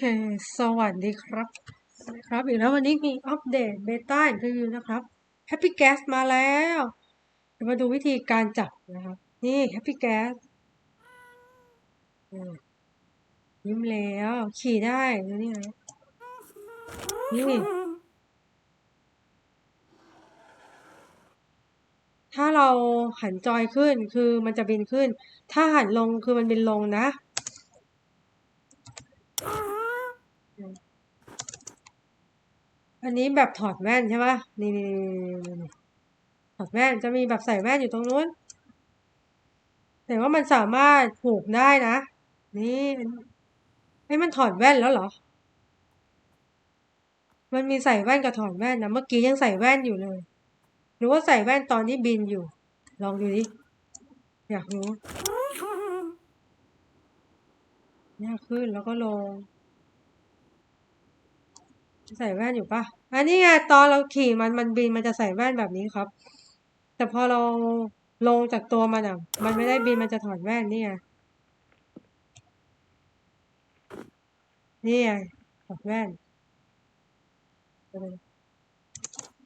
เค สวัสดีครับสวัสดีครับ อีกแล้ววันนี้มีอัปเดตเบต้ารีวิวนะครับ Happy Gas มาแล้วเดี๋ยวมาดูวิธีการจับนะครับ นี่ Happy Gas ยิ้มแล้ว ขี่ได้ดูนี่ไงนี่ถ้าเราหันจอยขึ้นคือมันจะบินขึ้น ถ้าหันลงคือมันบินลงนะ อันนี้แบบถอดแว่นใช่ปะนี่นี่นี่นี่ถอดแว่นจะมีแบบใส่แว่นอยู่ตรงนู้น แต่ว่ามันสามารถผูกได้นะ นี่ให้มันถอดแว่นแล้วเหรอ มันมีใส่แว่นกับถอดแว่นนะเมื่อกี้ยังใส่แว่นอยู่เลย หรือว่าใส่แว่นตอนที่บินอยู่ ลองดูดิ อยากรู้ยากขึ้นแล้วก็ลง ใส่แว่นอยู่ปะอันนี้ไงตอนเราขี่มันมันบินมันจะใส่แว่นแบบนี้ครับ แต่พอเราลงจากตัวมันอะ มันไม่ได้บินมันจะถอดแว่นนี่ไงนี่ไงถอดแว่น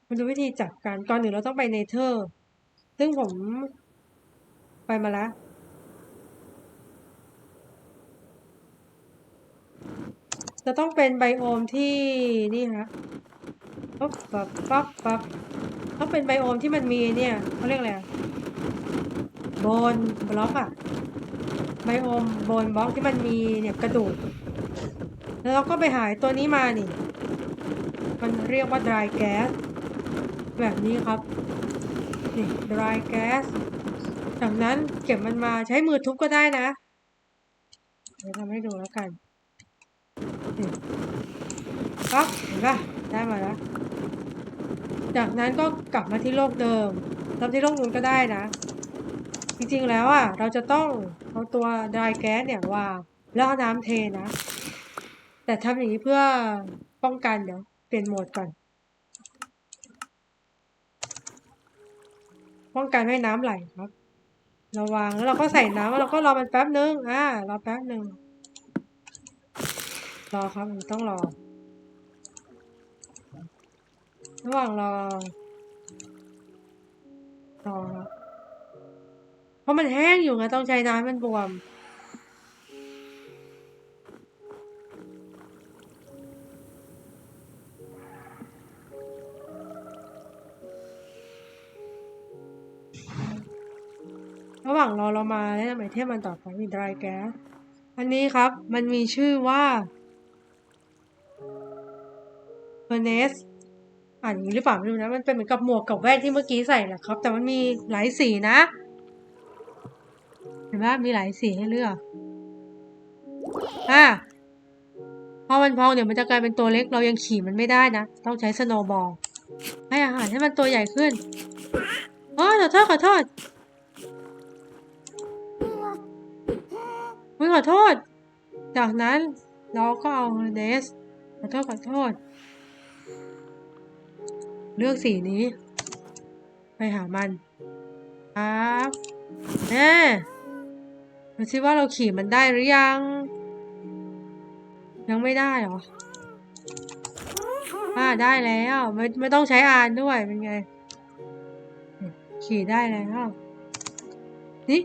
มาดูวิธีจับกันก่อนหนึ่งเราต้องไปเนเธอร์ ซึ่งผมไปมาแล้ว จะต้องเป็นไบโอมที่นี่ฮะปั๊บปั๊บปั๊บปั๊บต้องเป็นไบโอมที่มันมีเนี่ยเขาเรียกอะไรอะโบนบล็อกอะไบโอมโบนบล็อกที่มันมีเนี่ยกระดูกแล้วเราก็ไปหายตัวนี้มานี่ มันเรียกว่า dry gas แบบนี้ครับ นี่ dry gas จากนั้นเก็บมันมาใช้มือทุบก็ได้นะ เดี๋ยวทำให้ดูแล้วกัน ปั๊บเห็นปะได้มาแล้ว จากนั้นก็กลับมาที่โลกเดิมทำที่โลกนู้นก็ได้นะ จริงๆแล้วอะ เราจะต้องเอาตัวไดรแก๊สเนี่ยวางแล้วเอาน้ำเทนะ แต่ทำอย่างนี้เพื่อป้องกันเดี๋ยวเปลี่ยนโหมดก่อน ป้องกันไม่ให้น้ำไหลครับเราวางแล้วเราก็ใส่น้ำแล้วเราก็รอมันแป๊บนึงอ่ารอแป๊บนึง รอครับต้องรอ ระหว่างรอ รอครับเพราะมันแห้งอยู่ไงต้องใช้น้ำมันบวมระหว่างรอเรามาแนะนำไอเทมมันต่อไปมี dry gas อันนี้ครับ มันมีชื่อว่า furnace อ่านอย่หรือเปล่าไม่รู้นะ มันเป็นเหมือนกับหมวกกับแว่นที่เมื่อกี้ใส่แหละครับ แต่มันมีหลายสีนะ เห็นไหมมีหลายสีให้เลือก อะพอมันพองเดี๋ยวมันจะกลายเป็นตัวเล็กเรายังขี่มันไม่ได้นะ ต้องใช้สโนว์บอลให้อาหารให้มันตัวใหญ่ขึ้นอ๋อขอโทษขอโทษอุ๊ยขอโทษ จากนั้นเราก็เอาเนสขอโทษขอโทษ เลือกสีนี้ ไปหามันครับแน่ดูซิว่าเราขี่มันได้หรือยัง ยังไม่ได้เหรออ่าได้แล้วไม่ไม่ต้องใช้อานด้วยเป็นไง ขี่ได้แล้วนี่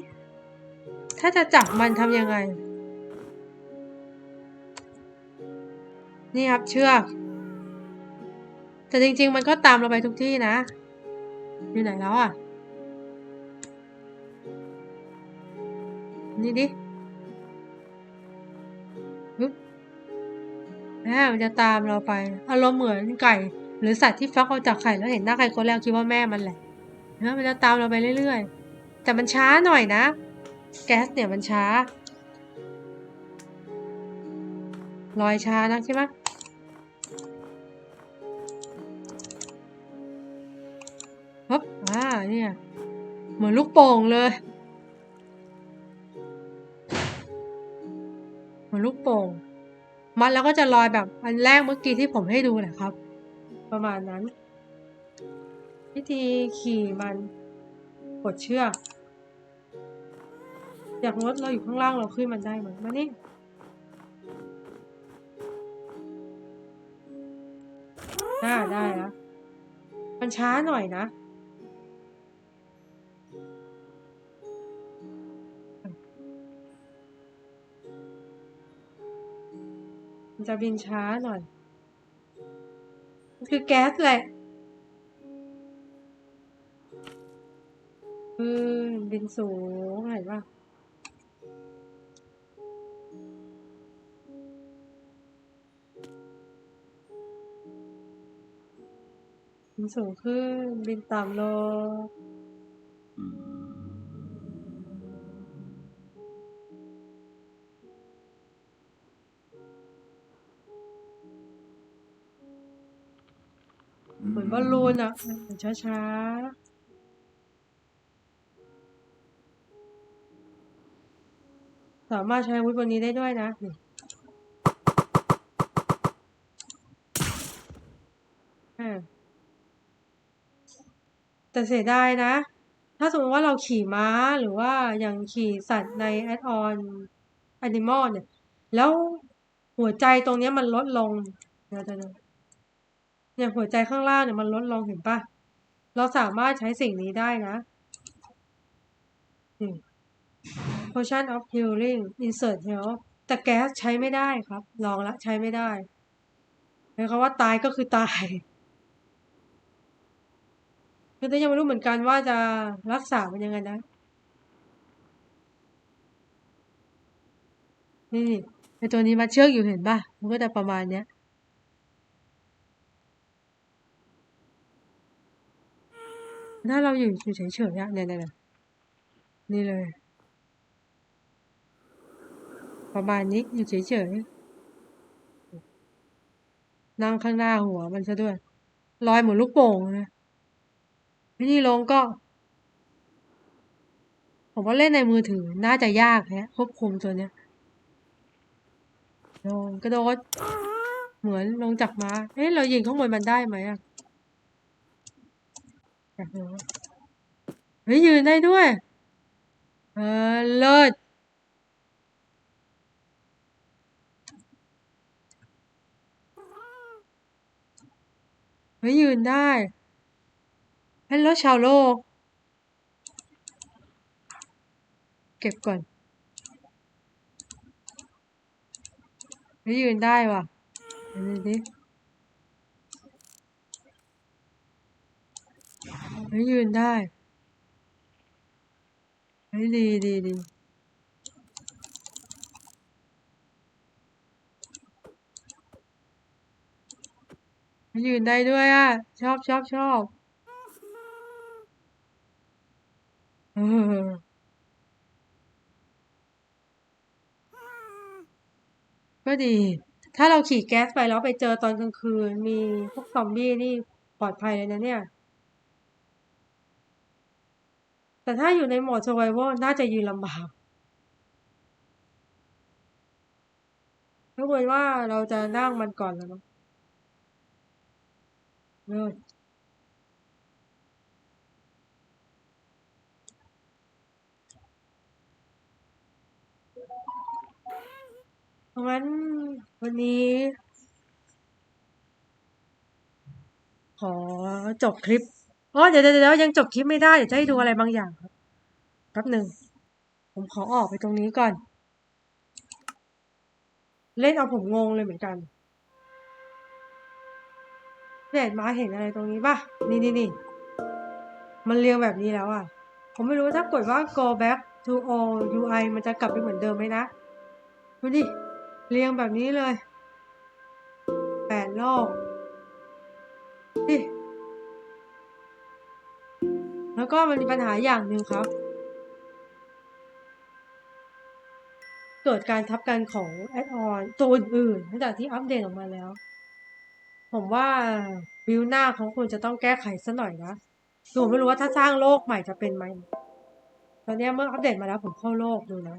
ถ้าจะจับมันทำยังไง นี่ครับเชือก แต่จริง ๆ มันก็ตามเราไปทุกที่นะ อยู่ไหนแล้วอะ นี่ดิฮึบอ่มันจะตามเราไป อารมณ์เหมือนไก่ หรือสัตว์ที่ฟักออกจากไข่แล้วเห็นหน้าไข่คนแรกคิดว่าแม่มันแหละนะมันจะตามเราไปเรื่อยๆ แต่มันช้าหน่อยนะ แก๊สเนี่ยมันช้า ลอยช้านะใช่ไหม เนี่ย เหมือนลูกโป่งเลย เหมือนลูกโป่ง มันแล้วก็จะลอยแบบอันแรกเมื่อกี้ที่ผมให้ดูแหละครับ ประมาณนั้น วิธีขี่มันกดเชือกอยากรถเราอยู่ข้างล่างเราขึ้นมันได้ไหมมานี่อ่าได้แล้วมันช้าหน่อยนะ มันจะบินช้าหน่อย มันคือแก๊สแหละอืมบินสูงเห็นป่ะบินสูงขึ้น บินต่ำลง บอลลูนอะช้าช้าๆสามารถใช้อาวุธบนนี้ได้ด้วยนะนี่แต่เสียดายนะ ถ้าสมมติว่าเราขี่ม้าหรือว่าอย่างขี่สัตว์ในแอดออนแอนิมอลเนี่ย แล้วหัวใจตรงนี้มันลดลงเดี๋ยวเดี๋ยว เดี๋ยวเนี่ยหัวใจข้างล่างเนี่ยมันลดลงเห็นปะเราสามารถใช้สิ่งนี้ได้นะ potion of healing insert health แต่แก๊สใช้ไม่ได้ครับ ลองละใช้ไม่ได้หมายความว่าตายก็คือตายแต่ยังไม่รู้เหมือนกันว่าจะรักษามันยังไงนะ นี่ไอตัวนี้มาเชือกอยู่เห็นป่ะ มันก็จะประมาณเนี้ย ถ้าเราอยู่อยู่เฉยเนี่ยเนี่ยเนี่ยนี่เลย ประมาณนี้อยู่เฉยๆนั่งข้างหน้าหัวมันซะด้วยลอยเหมือนลูกโป่งนะวิธีลงก็ ผมว่าเล่นในมือถือ น่าจะยากแฮะควบคุมตัวเนี้ยลงกระโดดเหมือนลงจากม้าเอ๊ะเรายิงข้างบนมันได้ไหมอะ เฮ้ยยืนได้ด้วย เออเลิศเฮ้ยยืนได้เฮ้ยแล้วชาวโลก เก็บก่อนเฮ้ยยืนได้ว่ะเดี๋ยวดูดิ เฮ้ยยืนได้เฮ้ยดีดีดีเฮ้ยยืนได้ด้วยอะ ชอบชอบชอบเออก็ดี ถ้าเราขี่แก๊สไปแล้วไปเจอตอนกลางคืน มีพวกซอมบี้นี่ปลอดภัยเลยนะเนี่ย แต่ถ้าอยู่ในโหมด survival น่าจะยืนลำบากยกเว้นว่าเราจะนั่งมันก่อนแล้วเลิศเพราะงั้นวันนี้ ขอจบคลิป อ๋อเดี๋ยวเดี๋ยวเดี๋ยวยังจบคลิปไม่ได้เดี๋ยวจะให้ดูอะไรบางอย่างครับแป๊บหนึ่งผมขอออกไปตรงนี้ก่อน เล่นเอาผมงงเลยเหมือนกันเนี่ยมาเห็นอะไรตรงนี้ป่ะ นี่นี่นี่มันเรียงแบบนี้แล้วอะ ผมไม่รู้ถ้ากดว่า go back to all UI มันจะกลับไปเหมือนเดิมไหมนะ ดูดิ เรียงแบบนี้เลยแปดรอบดิ แล้วก็มันมีปัญหาอย่างหนึ่งครับ เกิดการทับกันของแอดออนตัวอื่นๆหลังจากที่อัปเดตออกมาแล้ว ผมว่าบิวหน้าของคุณจะต้องแก้ไขซะหน่อยนะผมไม่รู้ว่าถ้าสร้างโลกใหม่จะเป็นไหมตอนนี้เมื่ออัปเดตมาแล้วผมเข้าโลกดูนะ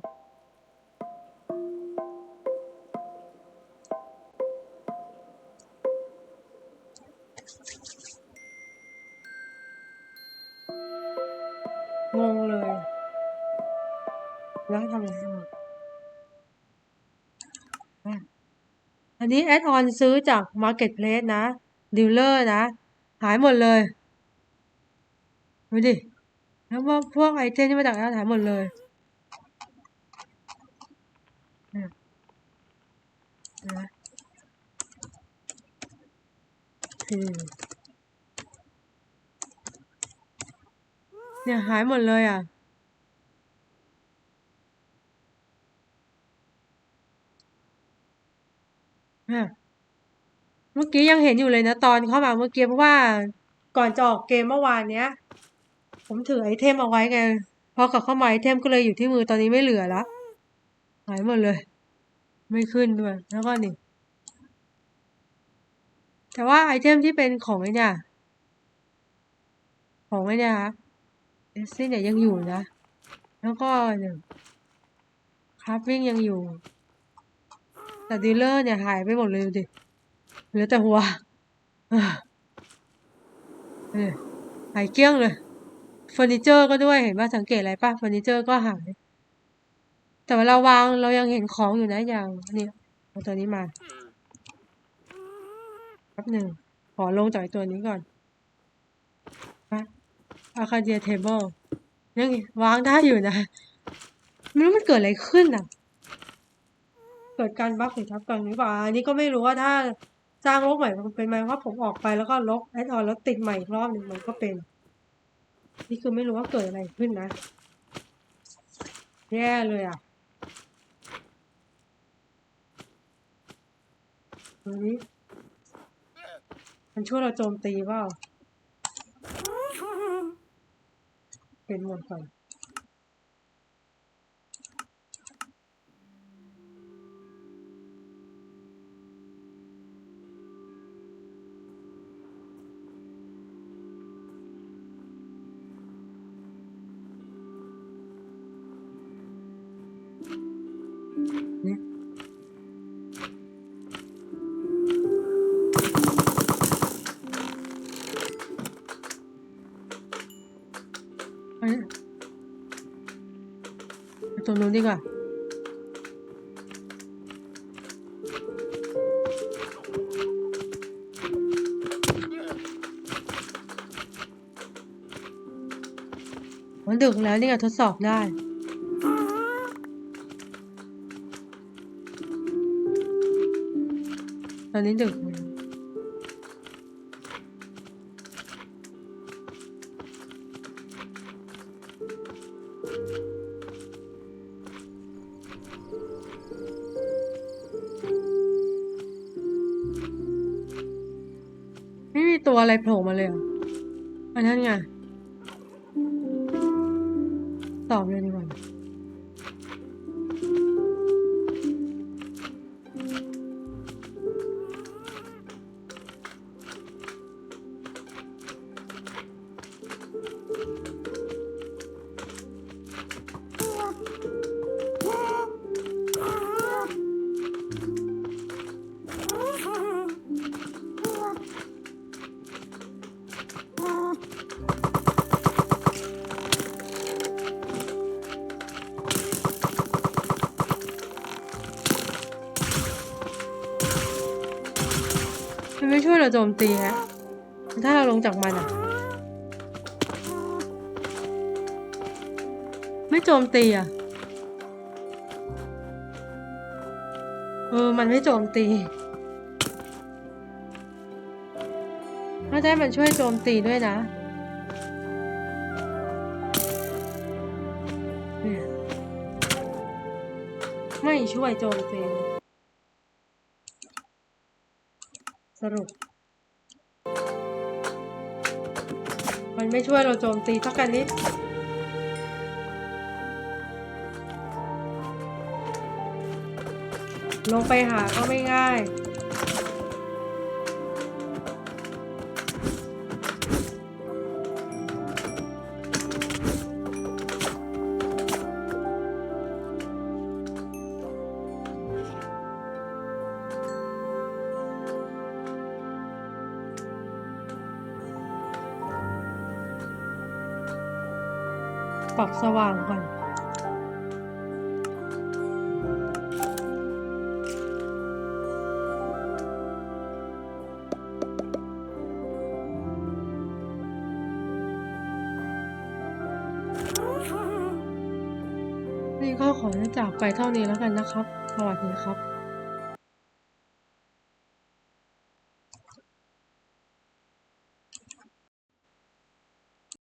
แล้วทำยังไงอันนี้แอดออนซื้อจาก Marketplace นะดีลเลอร์นะ หายหมดเลยดูดิ แล้วพวกพวกไอเทมที่มาจากนั้นหายหมดเลยเนี่ยนะอืมเนี่ยหายหมดเลยอะ เมื่อกี้ยังเห็นอยู่เลยนะตอนเข้ามาเมื่อกี้เพราะว่าก่อนจะออกเกมเมื่อวานเนี้ย ผมถือไอเทมเอาไว้ไงพอกลับเข้ามาไอเทมก็เลยอยู่ที่มือตอนนี้ไม่เหลือละหายหมดเลย ไม่ขึ้นด้วยแล้วก็นี่แต่ว่าไอเทมที่เป็นของไอเนี่ยของไอเนี่ยคะเอสซี่เนี่ยยังอยู่นะ แล้วก็เนี่ยคราฟวิ่งยังอยู่ แต่ดีลเลอร์เนี่ยหายไปหมดเลยดิเหลือแต่หัวหายเกลี้ยงเลยเฟอร์นิเจอร์ก็ด้วยเห็นว่าสังเกตอะไรป่ะเฟอร์นิเจอร์ก็หายแต่เวลาวางเรายังเห็นของอยู่นะอย่างนี่เอาตัวนี้มาแป๊บหนึ่งขอลงจากไอ้ตัวนี้ก่อนอาคาเดียเทเบิลยังวางได้อยู่นะไม่รู้มันเกิดอะไรขึ้นอะ เกิดการบั๊กหรือทับกันหรือเปล่าอันนี้ก็ไม่รู้ว่าถ้าสร้างโลกใหม่มันเป็นไหมว่าผมออกไปแล้วก็ลบแอดออนแล้วติดใหม่อีกรอบหนึ่งมันก็เป็น นี่คือไม่รู้ว่าเกิดอะไรขึ้นนะ แย่เลยอะตัวนี้มันช่วยเราโจมตีเปล่าเป็นหมดก่อน รงนู้นดีกว่ามันดึกแล้วนี่ไงทดสอบได้ตอนนี้ดึกแล้ว ตัวอะไรโผล่มาเลยอันนั้นไงตอบเลยดีกว่า วยเราโจมตีฮะ ถ้าเราลงจากมันอะไม่โจมตีอะเออ มันไม่โจมตีถ้าได้มันช่วยโจมตีด้วยนะเนี่ยไม่ช่วยโจมตีสรุป ไม่ช่วยเราโจมตีสักกันนิดลงไปหาก็ไม่ง่าย ปรับสว่างก่อนนี่ก็ขอจากไปเท่านี้แล้วกันนะครับ สวัสดีครับ